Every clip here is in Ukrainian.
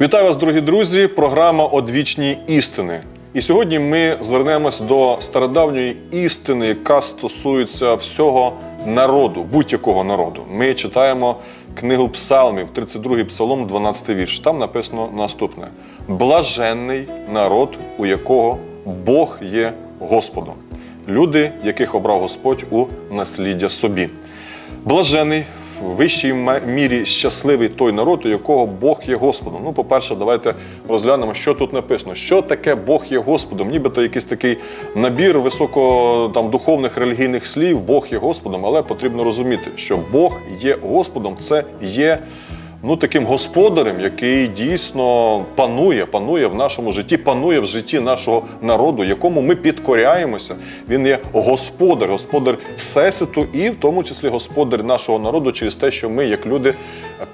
Вітаю вас, дорогі друзі! Програма Одвічні істини. І сьогодні ми звернемось до стародавньої істини, яка стосується всього народу, будь-якого народу. Ми читаємо книгу Псалмів, 32-й псалом, 12 вірш. Там написано наступне: Блаженний народ, у якого Бог є Господом. Люди, яких обрав Господь у насліддя собі. Блажений в вищій мірі щасливий той народ, у якого Бог є Господом. Ну, по-перше, давайте розглянемо, що тут написано. Що таке Бог є Господом? Нібито якийсь такий набір високо там духовних релігійних слів, Бог є Господом, але потрібно розуміти, що Бог є Господом, це є. Ну, таким господарем, який дійсно панує, панує в нашому житті, панує в житті нашого народу, якому ми підкоряємося. Він є господар, господар всесвіту, і в тому числі господар нашого народу через те, що ми, як люди,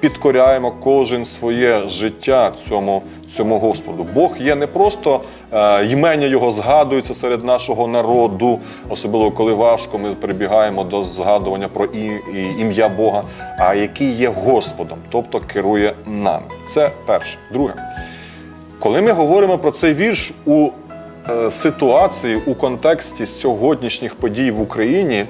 підкоряємо кожен своє життя цьому, цьому Господу. Бог є не просто е, ймення його згадується серед нашого народу, особливо коли важко, ми прибігаємо до згадування про ім'я Бога, а який є Господом, тобто керує нами. Це перше. Друге, коли ми говоримо про цей вірш у е, ситуації, у контексті сьогоднішніх подій в Україні,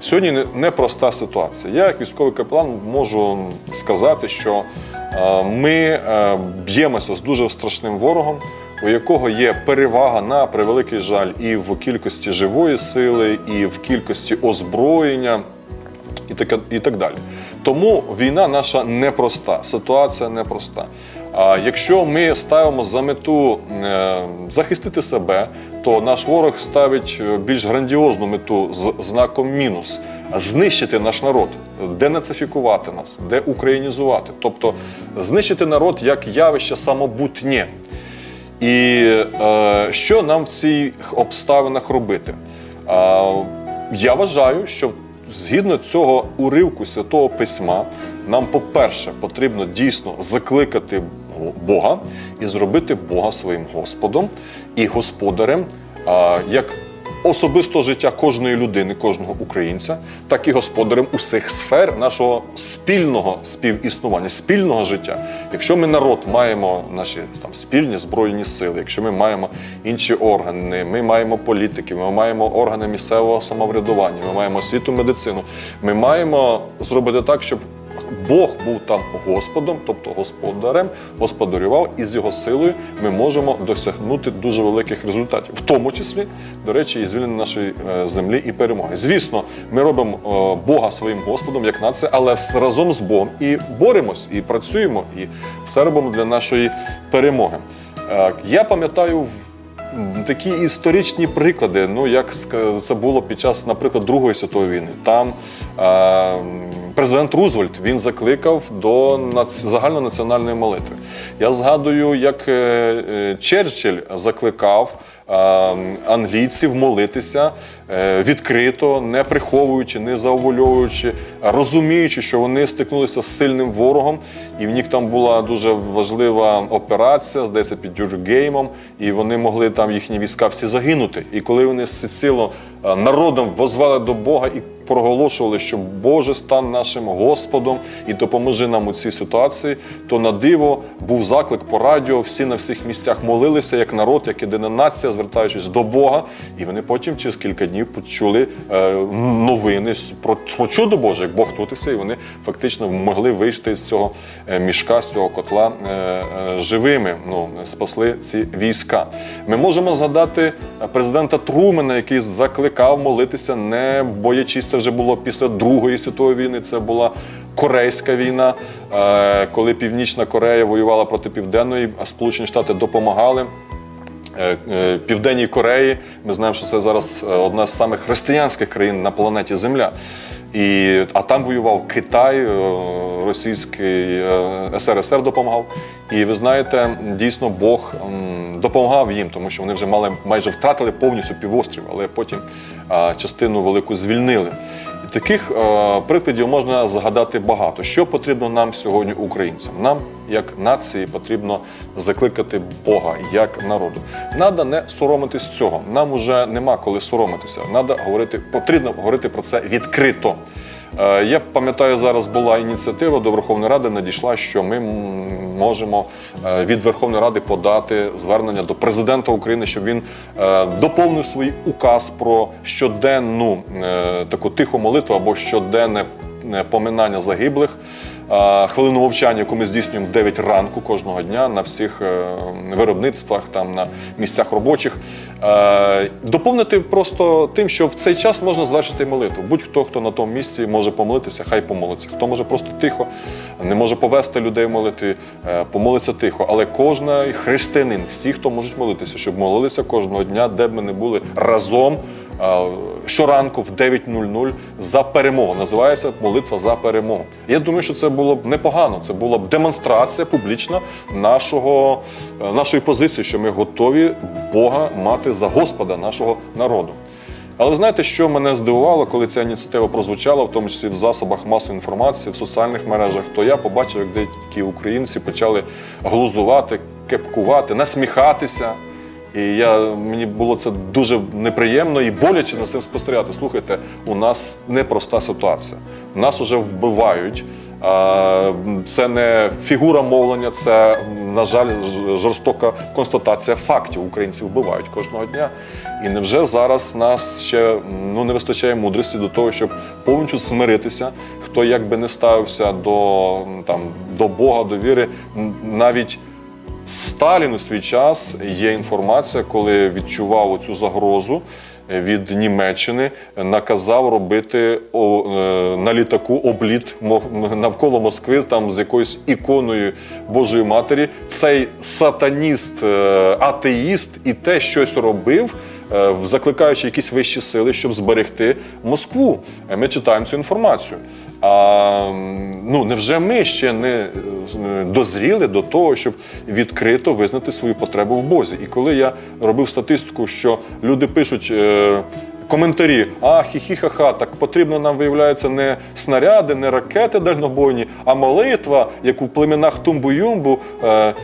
сьогодні непроста ситуація. Я, як військовий капелан, можу сказати, що е, ми е, б'ємося з дуже страшним ворогом, у якого є перевага на превеликий жаль і в кількості живої сили, і в кількості озброєння і таке, і так далі. Тому війна наша непроста, ситуація непроста. А якщо ми ставимо за мету е, захистити себе, то наш ворог ставить е, більш грандіозну мету з знаком мінус знищити наш народ, денацифікувати нас, деукраїнізувати, тобто знищити народ як явище самобутнє. І е, що нам в цих обставинах робити? Е, я вважаю, що згідно цього уривку святого письма, нам, по-перше, потрібно дійсно закликати Бога і зробити Бога своїм Господом і господарем, е, як особистого життя кожної людини, кожного українця, так і господарем усіх сфер нашого спільного співіснування, спільного життя. Якщо ми народ маємо наші там спільні збройні сили, якщо ми маємо інші органи, ми маємо політики, ми маємо органи місцевого самоврядування, ми маємо освіту, медицину, ми маємо зробити так, щоб Бог був там Господом, тобто господарем, господарював, і з його силою ми можемо досягнути дуже великих результатів, в тому числі, до речі, і звільнення нашої е, землі і перемоги. Звісно, ми робимо е, Бога своїм Господом, як нація, але разом з Богом і боремось, і працюємо, і все робимо для нашої перемоги. Е, Я пам'ятаю. Такі історичні приклади, ну як це було під час, наприклад, Другої світової війни. Там президент Рузвельт він закликав до нац- загальнонаціональної молитви. Я згадую, як е, е, Черчилль закликав англійців молитися е, відкрито, не приховуючи, не заувольовуючи, розуміючи, що вони стикнулися з сильним ворогом, і в них там була дуже важлива операція, здається, під Дюргеймом, і вони могли там їхні війська всі загинути. І коли вони всеціло народом возвали до Бога і проголошували, що Боже стан нашим Господом і допоможи нам у цій ситуації, то на диво був заклик по радіо. Всі на всіх місцях молилися як народ, як єдина нація, звертаючись до Бога. І вони потім через кілька днів почули е, новини про, про чудо Боже, як Бог тут і вони фактично могли вийти з цього е, мішка, з цього котла е, живими. Ну спасли ці війська. Ми можемо згадати президента Трумена, який закликав молитися, не боячись. Це вже було після Другої світової війни. Це була Корейська війна, е, коли Північна Корея воювала проти Південної, а Сполучені Штати допомагали. Е, е, Південній Кореї. Ми знаємо, що це зараз одна з самих християнських країн на планеті Земля. І, а там воював Китай, російський СРСР допомагав. І ви знаєте, дійсно Бог допомагав їм, тому що вони вже мали майже втратили повністю півострів, але потім частину велику звільнили. Таких е, прикладів можна згадати багато. Що потрібно нам сьогодні, українцям? Нам, як нації, потрібно закликати Бога як народу. Надо не соромитись цього. Нам уже нема коли соромитися. Надо говорити, потрібно говорити про це відкрито. Е, Я пам'ятаю, зараз була ініціатива до Верховної Ради, надійшла, що ми можемо е, від Верховної Ради подати звернення до президента України, щоб він е, доповнив свій указ про щоденну таку тиху молитву або щоденне поминання загиблих. Е, Хвилину мовчання, яку ми здійснюємо в 9 ранку кожного дня на всіх е, виробництвах, там на місцях робочих. Е, Доповнити просто тим, що в цей час можна звершити молитву. Будь-хто, хто на тому місці може помолитися, хай помолиться. Хто може просто тихо, не може повести людей е, помолиться тихо. Але кожен християнин, всі, хто можуть молитися, щоб молилися кожного дня, де б ми не були разом. Щоранку в 9.00 за перемогу. Називається молитва за перемогу. Я думаю, що це було б непогано. Це була б демонстрація публічна нашого, е, нашої позиції, що ми готові Бога мати за Господа нашого народу. Але знаєте, що мене здивувало, коли ця ініціатива прозвучала, в тому числі в засобах масової інформації, в соціальних мережах, то я побачив, як деякі українці почали глузувати, кепкувати, насміхатися. І я, мені було це дуже неприємно і боляче на цим спостерігати. Слухайте, у нас непроста ситуація. Нас уже вбивають. Це не фігура мовлення, це, на жаль, жорстока констатація фактів. Українців вбивають кожного дня. І невже зараз нас ще ну, не вистачає мудрості до того, щоб повністю смиритися, хто як би не ставився до, там, до Бога, до віри, навіть Сталін у свій час є інформація, коли відчував цю загрозу від Німеччини, наказав робити е, на літаку обліт навколо Москви, там з якоюсь іконою Божої Матері. Цей сатаніст, е, атеїст і те щось робив. Е, Закликаючи якісь вищі сили, щоб зберегти Москву. Е, Ми читаємо цю інформацію. А ну невже ми ще не е, дозріли до того, щоб відкрито визнати свою потребу в Бозі? І коли я робив статистику, що люди пишуть. Коментарі, а хі-хі-ха-ха, так потрібно нам виявляється не снаряди, не ракети дальнобойні, а молитва, як у племенах Тумбу-Юмбу, е,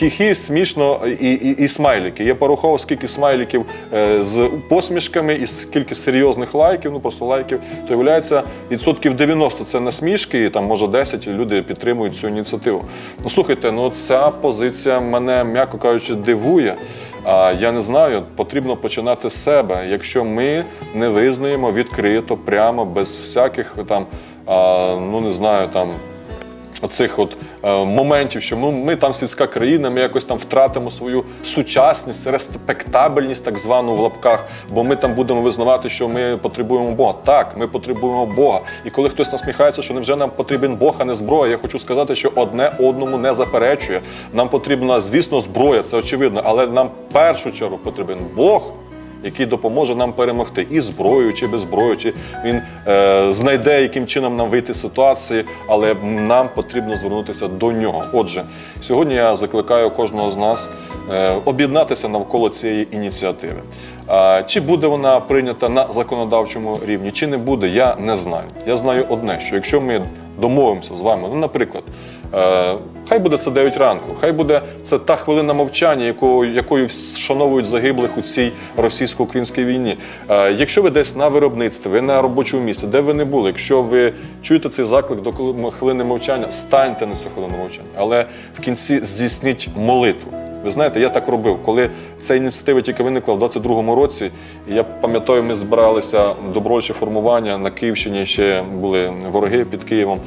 хі-хі, смішно і, і, і смайлики. Я порахував, скільки смайликів е, з посмішками і скільки серйозних лайків, ну просто лайків, то виявляється відсотків 90 це насмішки, і там може 10 люди підтримують цю ініціативу. Ну слухайте, ну ця позиція мене, м'яко кажучи, дивує. А я не знаю, потрібно починати з себе. Якщо ми не визнаємо відкрито, прямо, без всяких там, ну не знаю, там. Оцих от е, моментів, що ну, ми там сільська країна, ми якось там втратимо свою сучасність, респектабельність, так звану в лапках, бо ми там будемо визнавати, що ми потребуємо Бога. Так, ми потребуємо Бога. І коли хтось насміхається, що невже нам потрібен Бог, а не зброя, я хочу сказати, що одне одному не заперечує. Нам потрібна, звісно, зброя, це очевидно, але нам в першу чергу потрібен Бог який допоможе нам перемогти і зброю, чи без зброю, чи він е, знайде, яким чином нам вийти з ситуації, але нам потрібно звернутися до нього. Отже, сьогодні я закликаю кожного з нас е, об'єднатися навколо цієї ініціативи. Чи буде вона прийнята на законодавчому рівні, чи не буде, я не знаю. Я знаю одне, що якщо ми домовимося з вами, ну, наприклад, е, хай буде це 9 ранку, хай буде це та хвилина мовчання, якою, якою вшановують загиблих у цій російсько-українській війні. Е, якщо ви десь на виробництві, ви на робочому місці, де ви не були, якщо ви чуєте цей заклик до хвилини мовчання, станьте на цю хвилину мовчання, але в кінці здійсніть молитву. Ви знаєте, я так робив. Коли ця ініціатива тільки виникла в 22-му році, я пам'ятаю, ми збиралися добровольче формування на Київщині, ще були вороги під Києвом,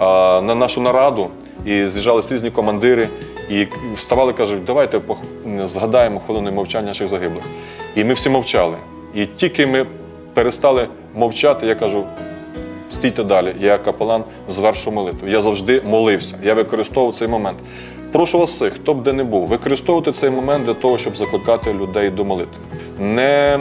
на нашу нараду, і з'їжджались різні командири, і вставали, кажуть, давайте згадаємо хвилину мовчання наших загиблих. І ми всі мовчали. І тільки ми перестали мовчати, я кажу, стійте далі. Я капелан звершу молитву. Я завжди молився. Я використовував цей момент. Прошу вас всіх, хто б де не був, використовуйте цей момент для того, щоб закликати людей до молитви. Не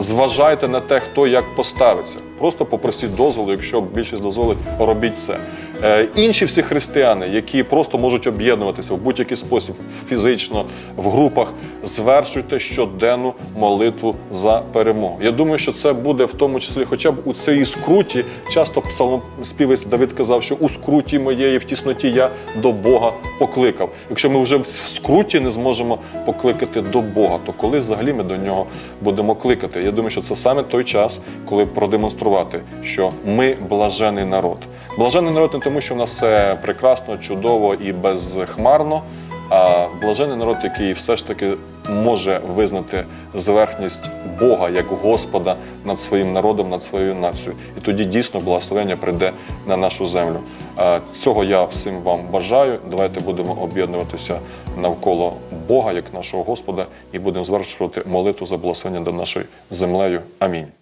зважайте на те, хто як поставиться. Просто попросіть дозволу, якщо більшість дозволить, робіть це. Е, Інші всі християни, які просто можуть об'єднуватися в будь-який спосіб, фізично, в групах, звершуйте щоденну молитву за перемогу. Я думаю, що це буде в тому числі, хоча б у цій скруті. Часто псалмоспівець Давид казав, що у скруті моєї, в тісноті я до Бога покликав. Якщо ми вже в скруті не зможемо покликати до Бога, то коли взагалі ми до нього будемо кликати? Я думаю, що це саме той час, коли продемонструвати, що ми блажений народ. Блажений народ не тому, що в нас все прекрасно, чудово і безхмарно, а блажений народ, який все ж таки може визнати зверхність Бога як Господа над своїм народом, над своєю нацією. І тоді дійсно благословення прийде на нашу землю. Цього я всім вам бажаю. Давайте будемо об'єднуватися навколо Бога як нашого Господа і будемо звершувати молитву за благословення над нашою землею. Амінь.